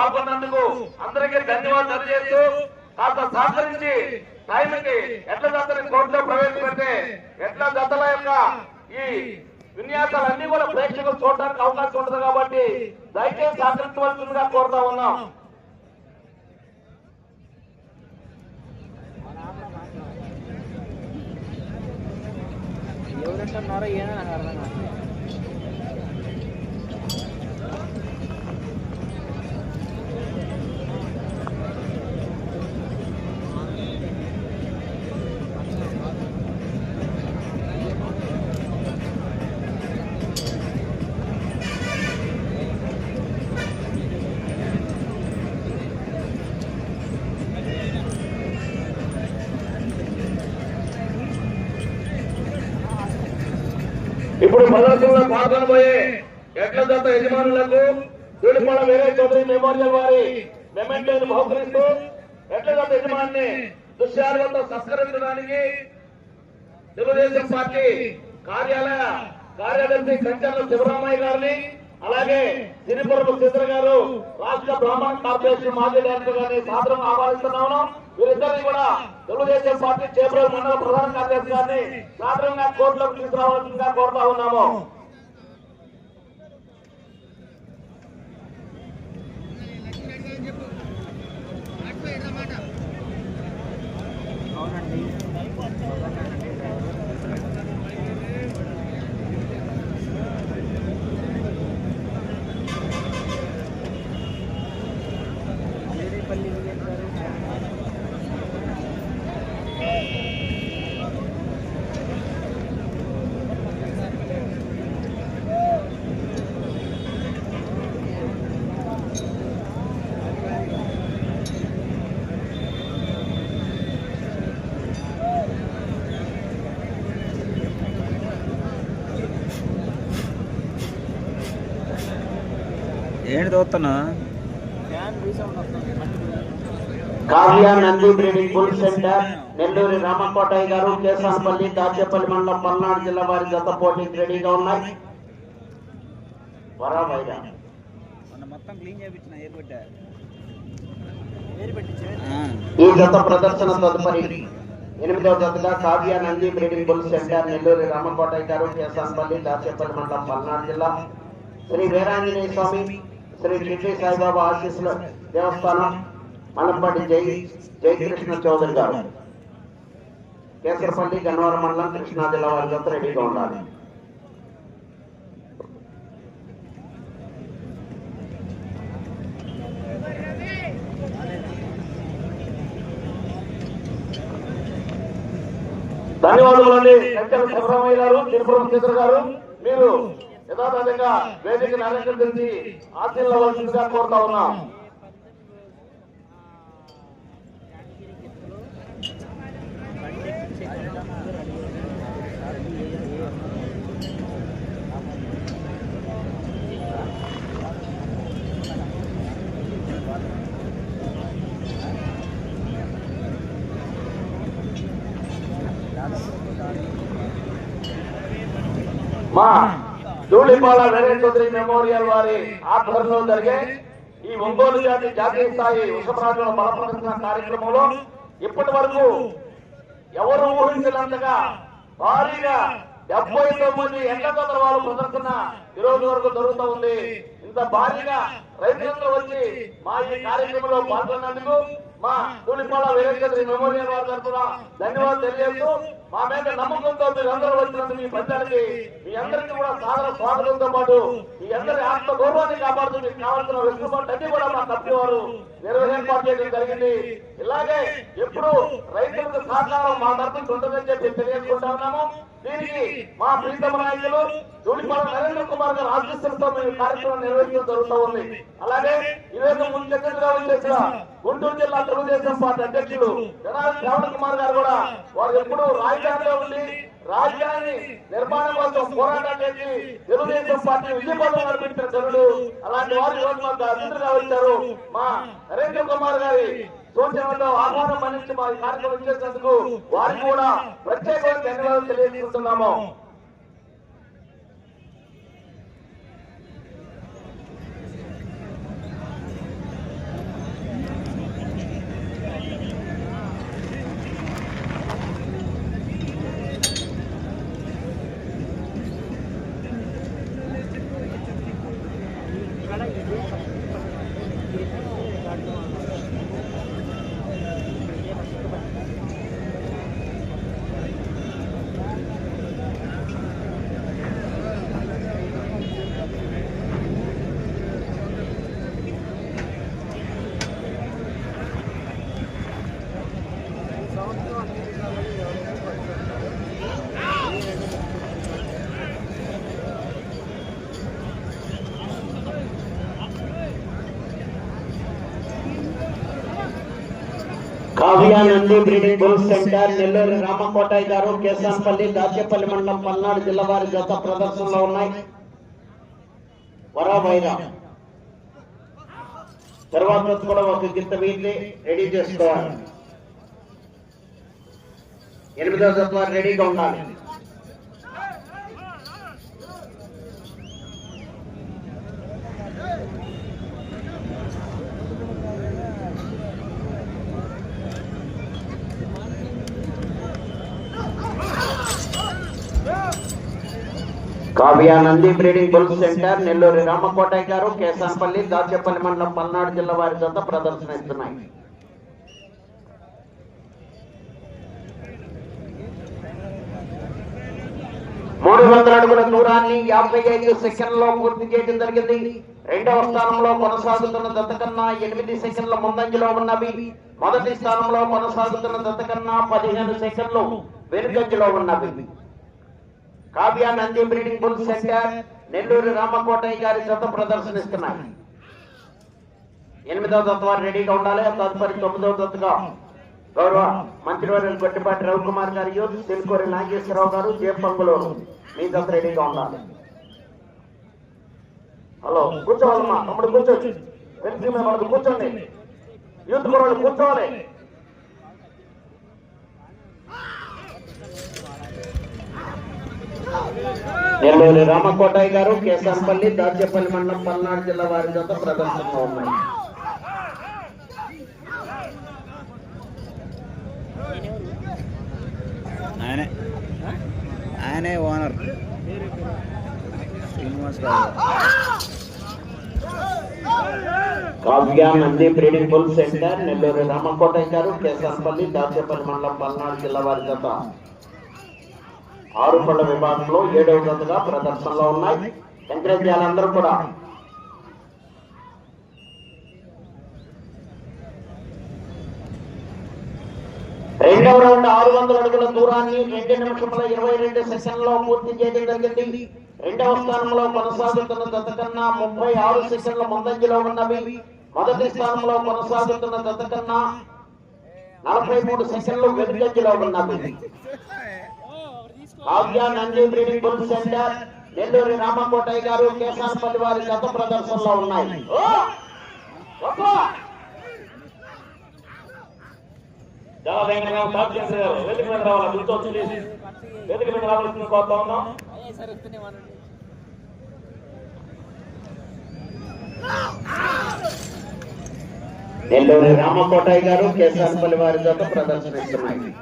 పాల్గొన్నందుకు అందరికీ ధన్యవాదాలు తెలియజేస్తూ కాస్త సహకరించి టైంకి ఎట్ల జతని కోర్టులో ప్రవేశపెడితే ఎట్ల జతల యొక్క ఈ విన్యాసాలన్నీ కూడా ప్రేక్షకులు చూడడానికి అవకాశం ఉండదు కాబట్టి దయచేసి సహకరించవలసిందిగా కోరుతా ఉన్నాం. ఎవరంటున్నారో ఏమో అర్థం కాదు ప్రదర్శనలో పాల్గొనబోయే ఎట్ల జత యజమానులకు తూలిపాల వేరే చౌదరి మెమోరియల్ వారి మెమెంటోని బహుకరిస్తూ ఎట్ల జత యజమాని దుశ్యాలతో సత్కరించడానికి తెలుగుదేశం పార్టీ కార్యాలయ కార్యదర్శి సంచలన శివరామయ్య గారిని అలాగే సిరిపురపు చిత్ర గారు రాష్ట్ర బ్రాహ్మణ కార్పొరేషన్ మాజీ డైరెక్టర్ గారిని సాధారణ ఆహ్వానిస్తున్నాము. వీరిద్దరిని కూడా తెలుగుదేశం పార్టీ చేపల మండల ప్రధాన కార్యదర్శి గారిని సాధారణంగా కోర్టులోకి తీసుకురావాల్సిందిగా కోరుతా ఉన్నాము. ఏంటి చూస్తున్నా Kavya Nandi breeding bull centre Nelluri Ramakotaiah garu Kesanapalli Dachepalli మండలం పల్నాడు జిల్లా వారి జత పోటీకి రెడీగా ఉన్నాయి. మొత్తం క్లీన్ చేయించిన ఈ జత ప్రదర్శన తదుపరి ఎనిమిదవ జతగా Kavya Nandi breeding bull centre Nelluri Ramakotaiah garu Kesanapalli Dachepalli మండలం పల్నాడు జిల్లా శ్రీ వీరాంజనేయ స్వామి శ్రీ షిర్డి సాయిబాబా ఆశీస్సుల దేవస్థానం మలంపాటి జై జయకృష్ణ చౌదరి గారు. కేసరపల్లి గన్నవరం మండలం కృష్ణా జిల్లా వారి జత రెడీగా ఉండాలి. ధన్యవాదాలు అండి శంకర శివరామయ్య గారు తిరుపురం చిత్ర గారు మీరు యథాతథంగా వేదికను అలంకరించి ఆశీర్వదించవలసిందిగా కోరుతా ఉన్నాం. మా ధూళిపాల వీరేంద్ర చౌదరి మెమోరియల్ వారి ఆధ్వర్యంలో జరిగే ఈ ఒంగోలు జాతి జాతీయ స్థాయి వృషభరాజుల బలప్రదర్శన కార్యక్రమంలో ఇప్పటి వరకు ఎవరు ఊహించినంతగా భారీగా డెబ్బై తొమ్మిది ఎండ వాళ్ళు ప్రదర్శన ఈ రోజు వరకు జరుగుతూ ఉంది. ఇంత భారీగా రైతులందరూ వచ్చి మా ఈ కార్యక్రమంలో పాల్గొన్నందుకు మా తూలిపాల వీరేంద్ర మెమోరియల్ వారి తరఫున ధన్యవాదాలు తెలియజేస్తూ మా మీద నమ్మకంతో మీరు అందరూ వచ్చినందుకు మీ పంచాలకి మీ అందరికీ కూడా సాగర స్వాగతంతో పాటు మీ అందరి ఆత్మ గౌరవాన్ని కాపాడుతూ మీకు కావాల్సిన వెసులుబాటు అన్ని కూడా మా కంపెనీ వారు నిర్వహణ చేయడం జరిగింది. ఇలాగే ఎప్పుడు రైతులకు సహకారం మా తరఫున ఉంటుందని చెప్పి తెలియజేసుకుంటా ఉన్నాము. దీనికి మా ప్రీతమ నాయకులు జోడిపాల నరేంద్ర కుమార్ గారు ఆశీస్సులతో మేము కార్యక్రమం నిర్వహించడం జరుగుతూ ఉంది. అలాగే ఈరోజు ముందు అతిథిగా వచ్చేసిన గుంటూరు జిల్లా తెలుగుదేశం పార్టీ అధ్యక్షుడు జనాల్ శ్రావణ కుమార్ గారు కూడా వారు ఎప్పుడు రాజధానిలో ఉండి రాజ్యాన్ని నిర్మాణం కోసం పోరాటం చేసి తెలుగుదేశం పార్టీ విజయపదం నడిపించిన జనుడు అలాంటి వారు ఈ రోజు మాకు అతిథిగా వచ్చారు. మా నరేంద్ర కుమార్ గారి సూచనలతో ఆహ్వానం మన్నించి మా కార్యక్రమం చేసినందుకు వారికి కూడా ప్రత్యేకమైన ధన్యవాదాలు తెలియజేస్తున్నాము. Kavya Nandi breeding bull centre Nellore Ramakotaiah garu Kesanapalli Dachepalli మండలం పల్నాడు జిల్లా వారి జత ప్రదర్శనలో ఉన్నాయి. వరాబైరా తర్వాత రోజు కూడా ఒక గిత్త వీటిని రెడీ చేసుకోవాలి. ఎనిమిదో జత వారు రెడీగా ఉండాలి. Kavya breeding bull centre Nellore Ramakotaiah garu Kesanapalli Dachepalli మండలం పల్నాడు జిల్లా వారి చేత ప్రదర్శన ఇస్తున్నాయి. మూడు వందల అడుగుల దూరాన్ని యాభై ఐదు సెకండ్లో పూర్తి చేయడం జరిగింది. రెండవ స్థానంలో కొనసాగుతున్న దత్త కన్నా ఎనిమిది సెకండ్ల ముందంజలో ఉన్నవి. మొదటి స్థానంలో కొనసాగుతున్న దత్త కన్నా పదిహేను సెకండ్లు వెనుకంజలో ఉన్నవి. Kavya Nandi breeding bull centre Nellore Ramakotaiah గారి జత ప్రదర్శనిస్తున్నారు. ఎనిమిదవ దత్త రెడీగా ఉండాలి తదుపరి తొమ్మిదవ దత్తగా గౌరవ మంత్రివర్యులు గొట్టిపాటి రవికుమార్ గారు యూత్ నాగేశ్వరరావు గారు జేపంగులూరు. మీ దత్త రెడీగా ఉండాలి. హలో కూర్చోవాలమ్మా తమ్ముడు కూర్చోవచ్చు తెలిసి కూర్చోండి. యూత్ కుర్రాళ్ళు కూర్చోవాలి. నెల్లూరు రామకోటయ్య గారు కేశాంపల్లి దాచేపల్లి మండలం పల్నాడు జిల్లా వారి జత ప్రదర్శనలో ఉన్నాయి. ఆయనే. ఆయనే owner. Kavya Nandi breeding bull centre Nellore Ramakotaiah garu Kesanapalli Dachepalli మండలం పల్నాడు జిల్లా వారి జత. ఆరు పళ్ళ విభాగంలో ఏడవ జతగా ప్రదర్శనలో ఉన్నాయి. ఎంకరేజ్ కూడా. రెండవ రౌండ్ ఆరు వందల అడుగుల దూరాన్ని రెండు నిమిషముల ఇరవై రెండు సెషన్లో పూర్తి చేయడం జరిగింది. రెండవ స్థానంలో కొనసాగుతున్న దత్త కన్నా ముప్పై ఆరు సెషన్ల ముందంజలో ఉన్నవి. మొదటి స్థానంలో కొనసాగుతున్న దత్త కన్నా నలభై మూడు సెషన్లు వెనుకంజలో ఉన్నవి. Kavya Nandi breeding bull centre Nelluri Ramakotaiah garu Kesanapalli వారి గత ప్రదర్శనలో ఉన్నాయి. ఓ! గొప్ప! చాలా భయంకరంగా స్టార్ట్ చేశారు వేదిక మీద రావాలి గుర్తొచ్చి వేదిక మీద రావాల్సింది కోరుతా ఉన్నాం అయ్యే సార్ వస్తూనే మనండి నెల్లూరి రామకోటయ్య గారు కేశానపల్లి వారి జత ప్రదర్శనిస్తున్నాయి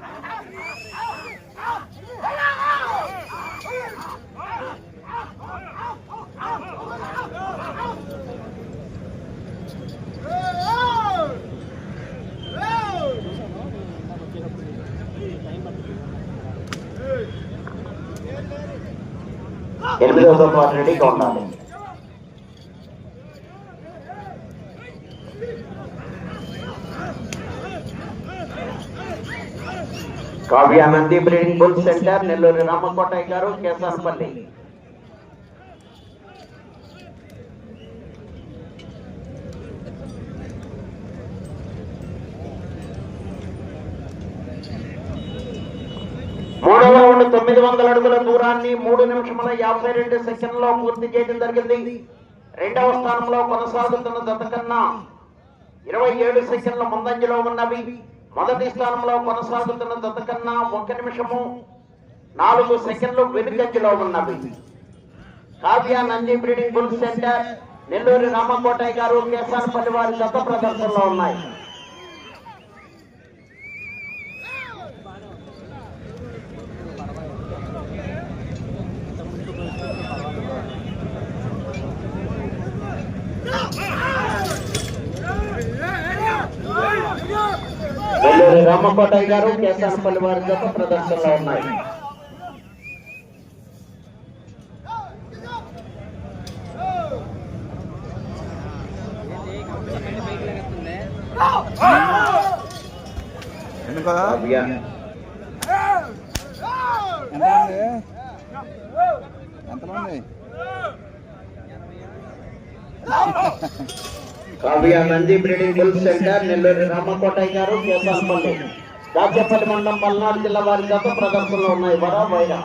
ఎనిమిదవ జత వారు రెడీగా ఉండాలి Kavya Nandi breeding bull centre Nellore Ramakotaiah garu Kesanapalli మూడవ తొమ్మిది వందల అడుగుల దూరాన్ని మూడు నిమిషముల యాభై రెండు సెకండ్లో పూర్తి చేయడం జరిగింది. రెండవ స్థానంలో కొనసాగుతున్న దత కన్నా ఇరవై ఏడు సెకండ్ల ముందంజలో ఉన్నవి. మొదటి స్థానంలో కొనసాగుతున్న దత కన్నా ఒక నిమిషము నాలుగు సెకండ్లు వెనుకంజలో ఉన్నవి. Kavya Nandi breeding bull centre Nellore Ramakotaiah garu Kesanapalli వారి గత ప్రదర్శనలో ఉన్నాయి నెల్లూరు రామకోటయ్య గారు కేసానపల్లి వారి గత ప్రదర్శనలో ఉన్నాయి. ఎంతమంది? Kavya Nandi breeding bull centre Nellore Ramakotaiah garu Kesalapalli Dachepalli మండలం పల్నాడు జిల్లా వారి గత ప్రదర్శనలో ఉన్నాయి వరా వైరా.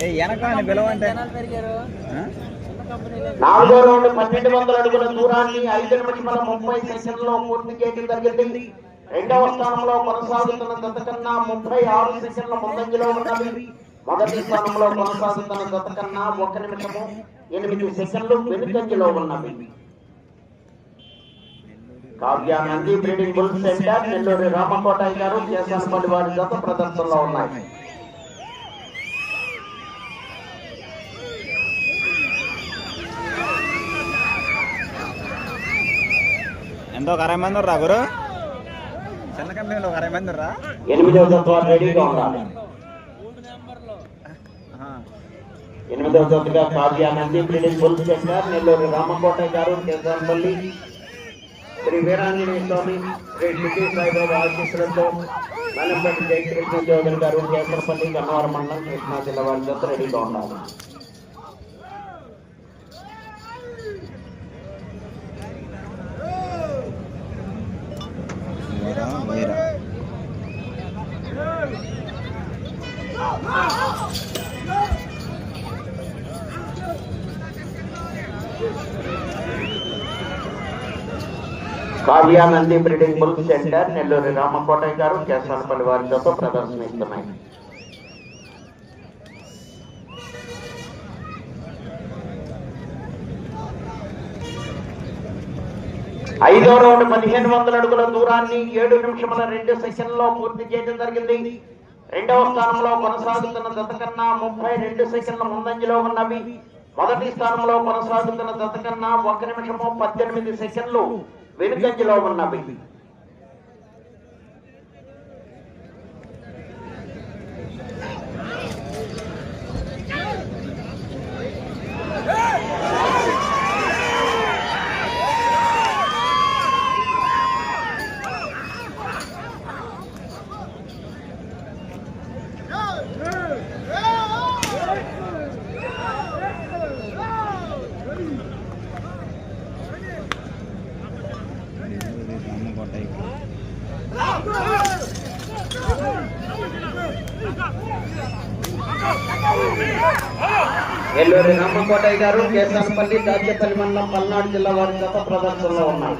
ఏ వెనకాని పిలవంటే నాలుగో రౌండ్ పన్నెండు వందల అడుగుల దూరాన్ని ఐదు నిమిషముల ముప్పై సెకండ్లో పూర్తి చేయడం జరిగింది. రెండవ స్థానంలో కొనసాగుతున్న జత కన్నా ముప్పై ఆరు సెకండ్ల ముందంజలో ఉన్నది. మొదటి స్థానంలో కొనసాగుతున్న జత కన్నా ఒక నిమిషము ఎనిమిది సెకండ్లు వెనుకంజలో ఉన్నవి Kavya Nandi breeding bull centre Nellore Ramakota garu Kesanapalli వారి జత ప్రదర్శనలో ఉన్నాయి. ఎంత ఒక అరవై మంది రా గురు. చిన్న కంపెనీలో ఒక అరవై మంది రా ఎనిమిదవ రెడీగా ఉండాలి. ఎనిమిదవ సెంటర్ నెల్లూరు రామకోటయ్య గారు కేశానపల్లి శ్రీ వీరాంజనేయ స్వామి శ్రీ సిద్ధి సాయిబాబా ఆశీస్సులతో మలంపల్లి జయకృష్ణ చౌదరి గారు కేసరపల్లి గన్నవరం మండలం కృష్ణా జిల్లా వారి రెడీగా ఉండాలి. Kavyanandi breeding bull centre Nelluri Ramakotaiah garu Kesarapalli వారి జత ప్రదర్శనిస్తున్నాయి. ఐదో రౌండ్ పదిహేను వందల అడుగుల దూరాన్ని ఏడు నిమిషముల రెండు సెకండ్లో పూర్తి చేయడం జరిగింది. రెండవ స్థానంలో కొనసాగుతున్న జత కన్నా ముప్పై రెండు సెకండ్ల ముందంజలో ఉన్నవి. మొదటి స్థానంలో కొనసాగుతున్న జత కన్నా ఒక నిమిషము పద్దెనిమిది సెకండ్లు వెనుకంజలో ఉన్నవి ఎల్లూరి రామకోటయ్య గారు కేసానపల్లి దాచేపల్లి మండలం పల్నాడు జిల్లా వారి గత ప్రదర్శనలో ఉన్నారు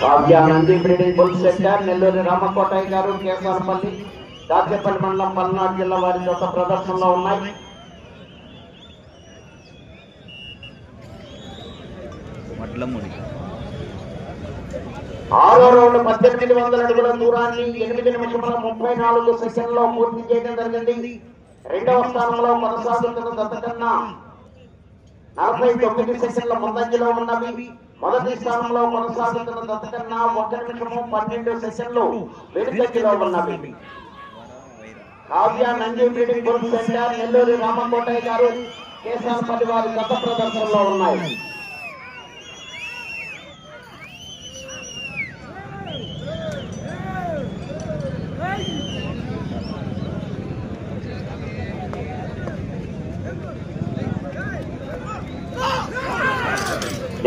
Kotaiah. Nandi breeding bull centre Nelluri Ramakotaiah garu Kesanapalli Dachepalli మండలం పల్నాడు జిల్లా వారి గత ప్రదర్శనలో ఉన్నాయి వడ్లముడి ఆరో రౌండ్ పద్దెనిమిది వందల అడుగుల దూరాన్ని ఎనిమిది నిమిషముల ముప్పై నాలుగు సెషన్లో పూర్తి చేయడం జరిగింది. రెండవ స్థానంలో కొనసాగుతున్న దత్తకన్నా నలభై తొమ్మిది సెషన్ల ముందంజలో ఉన్నవి. మొదటి స్థానంలో కొనసాగుతున్న దత్తకన్నా కన్నా ఒక నిమిషము పన్నెండు సెషన్లు వెనుకంజలో ఉన్నవి. Kavya Nanji breeding group centre Nellore Ramakotaiah garu Kesanapalli వారి గత ప్రదర్శనలో ఉన్నాయి.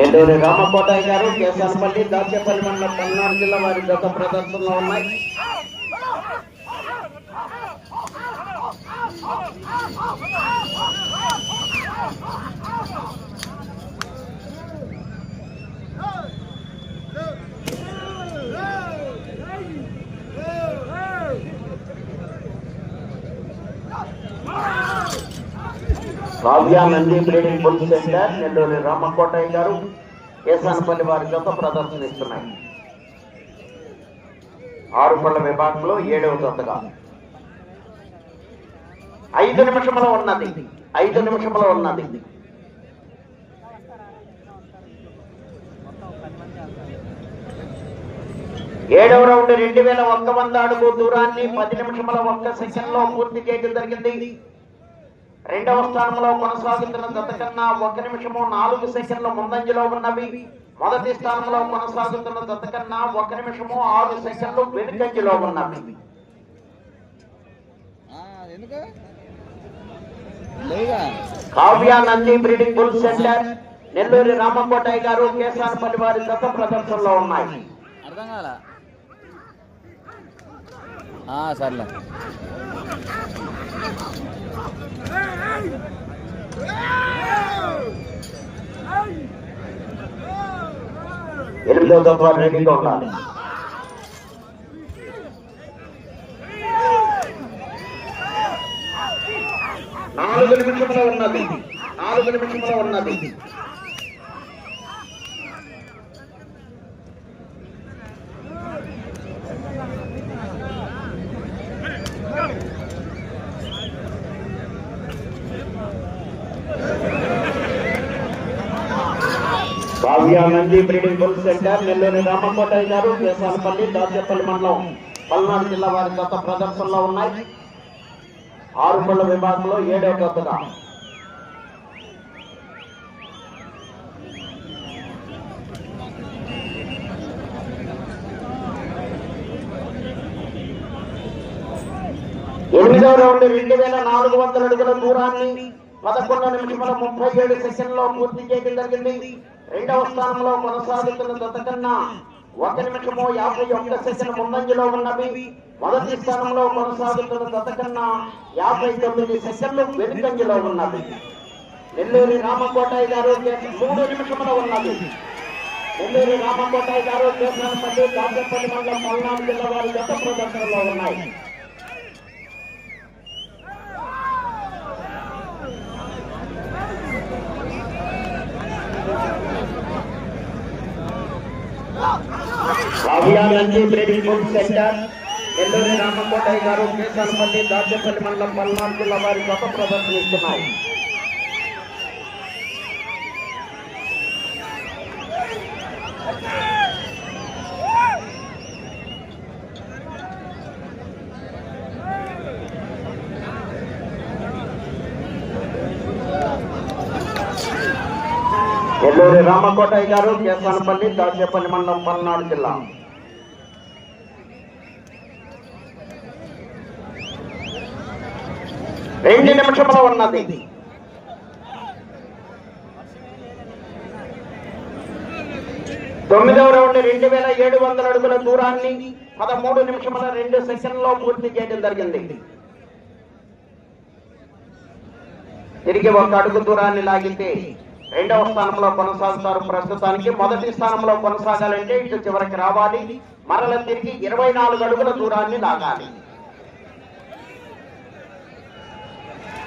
నెల్లూరు రామకోటయ్య గారు కేశానపల్లి దాచేపల్లి మండలం పల్నాడు జిల్లా వారి గత ప్రదర్శనలో ఉన్నాయి. Kavya Nandi breeding bull centre Nellore Ramakotaiah garu Kesanapalli వారి జత ప్రదర్శనిస్తున్నాయి ఆరు పళ్ళ విభాగంలో ఏడవ జతగా. ఐదు నిమిషముల ఉన్నది. ఐదు నిమిషముల ఉన్నది. ఏడవ రౌండ్ రెండు వేల ఒక్క వంద అడుగు దూరాన్ని పది నిమిషముల ఒక్క సెషన్లో పూర్తి చేయడం జరిగింది. రెండవ స్థానంలో కొనసాగుతున్న జత కన్నా ఒక నిమిషము నాలుగు సెకండ్ల ముందంజలో ఉన్నవి. మొదటి స్థానంలో కొనసాగుతున్న జత కన్నా ఒక నిమిషము ఆరు సెకండ్లు వెనుకంజలో ఉన్నవి. Kavya Nandi breeding bull centre Nelluri Ramakotaiah garu Kesanapalli వారి గత ప్రదర్శనలో ఉన్నాయి. అర్థం కాల? సర్లే. ఎనిమిదో దఫా రెడీగా ఉండాలి నాలుగు నిమిషంలో ఉన్నది నాలుగు నిమిషంలో ఉన్నది కావ్య నంది బ్రీడింగ్ సెంటర్ నెల్లూరు రామకోటయ్య గారు కేసాలపల్లి దాచేపల్లి మండలం పల్నాడు జిల్లా వారి గత ప్రదర్శనలో ఉన్నాయి. ఆరు పళ్ళ విభాగంలో ఏడవ గతగా ఎనిమిదవ రౌండ్ రెండు వేల నాలుగు వందల అడుగుల దూరాన్ని పదకొండు నిమిషముల ముప్పై ఏడు సెకండ్లో పూర్తి చేయడం జరిగింది. రెండవ స్థానంలో కొనసాగుతున్న జత కన్నా ఒక నిమిషము యాభై ఒక్క సెకండ్ ముందంజలో ఉన్నవి. మొదటి స్థానంలో కొనసాగుతున్న జత కన్నా యాభై తొమ్మిది సెకండ్లు వెనుకంజలో ఉన్నవి. నెల్లూరి రామకోటయ్య గారు మూడు నిమిషంలో ఉన్నది. నెల్లూరి రామకోటయ్య గారు కేసరపల్లి కాజపల్లి మండలం పల్నాడు జిల్లా వారి గత ప్రదర్శనలో ఉన్నాయి. కావ్యాలంజీ breeding food centre. Nelluri Ramakotaiah garu కేసాలపల్లి Dachepalli మండలం పల్నాడు జిల్లా వారి గత ప్రదర్శనిస్తున్నాయి. నెల్లూరి రామకోటయ్య గారు కేసానపల్లి దాచేపల్లి మండలం పల్నాడు జిల్లా. రెండు నిమిషములు ఉన్నది. తొమ్మిదవ రౌండ్ రెండు వేల ఏడు వందల అడుగుల దూరాన్ని పదమూడు నిమిషముల రెండు సెకండ్లో పూర్తి చేయడం జరిగింది. తిరిగి ఒక అడుగు దూరాన్ని లాగితే రెండవ స్థానంలో కొనసాగుతారు ప్రస్తుతానికి. మొదటి స్థానంలో కొనసాగాలంటే ఇటు చివరికి రావాలి. మరల తిరిగి ఇరవై నాలుగు అడుగుల దూరాన్ని లాగాలి.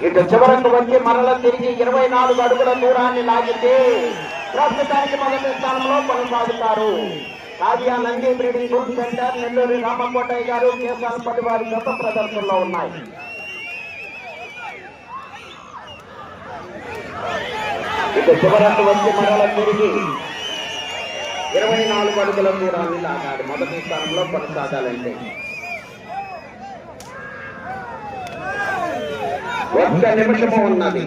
ఇటు చివరకు వచ్చి మరల తిరిగి ఇరవై నాలుగు అడుగుల దూరాన్ని లాగింది ప్రస్తుతానికి మొదటి స్థానంలో కొనసాగుతారు. Kavya Nandi breeding food centre Nelluri Ramakotaiah garu కేసాలపల్లి వారి గత ప్రదర్శనలో ఉన్నాయి. ఇటు చివరకు వచ్చి మరల తిరిగి ఇరవై నాలుగు అడుగుల దూరాన్ని లాగాడు. మొదటి స్థానంలో కొనసాగాలంటే ఒక్క నిమిషము ఉన్నది Kavya Nandi breeding food centre Nelluri Ramakotaiah garu కేసాలపల్లి Dachepalli మండలం పల్నాడు జిల్లా వారి గత ఒక్క నిమిషము ఉన్నది.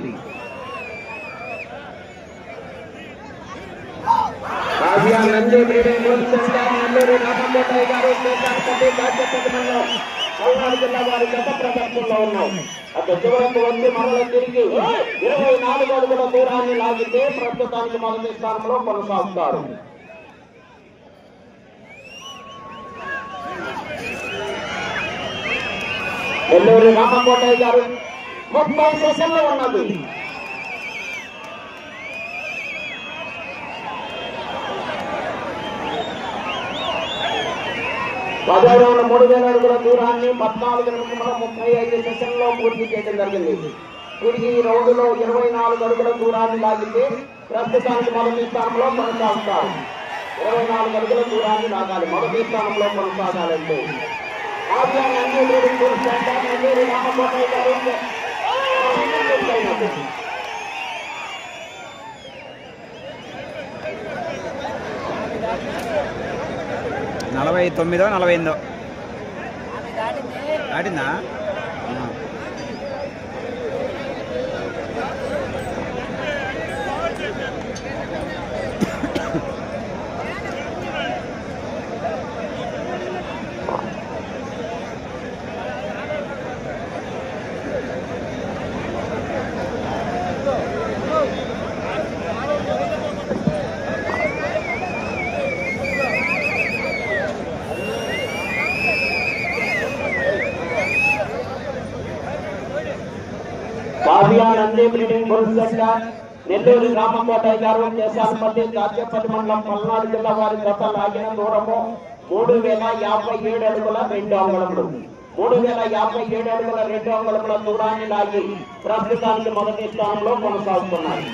చివరకు వచ్చి మరల తిరిగి ఇరవై నాలుగు అడుగుల దూరాన్ని లాగితే ప్రస్తుతానికి మొదటి స్థానంలో కొనసాగుతారు. నెల్లూరు రామకోటయ్య గారు ముప్పై సెషన్లు ఉన్నది. పదహారు మూడు వేల అడుగుల దూరాన్ని పద్నాలుగు నిమిషముల ముప్పై ఐదు సెషన్లో పూర్తి చేయడం జరిగింది. తిరిగి ఈ రౌండ్లో ఇరవై నాలుగు అడుగుల దూరాన్ని లాగితే ప్రస్తుతానికి మొదటి స్థానంలో కొనసాగుతారు. ఇరవై నాలుగు అడుగుల దూరాన్ని లాగాలి. మొదటి స్థానంలో కొనసాగాలంటే. కావ్య నందూరి రామకోట గారు నలభై తొమ్మిదో నలభై ఎనిమిదో. దాటిందా? Kavya Nandi breeding bull centre Nellore Ramakotaiah garu Kesalapalli Dachepalli మండలం పల్నాడు జిల్లా వారి గత లాగిన దూరము మూడు వేల యాభై ఏడు అడుగుల రెండు అంగుళములు. మూడు వేల యాభై ఏడు అడుగుల రెండు అంగుళముల దూరాన్ని లాగి ప్రస్తుతానికి మొదటి స్థానంలో కొనసాగుతున్నాయి.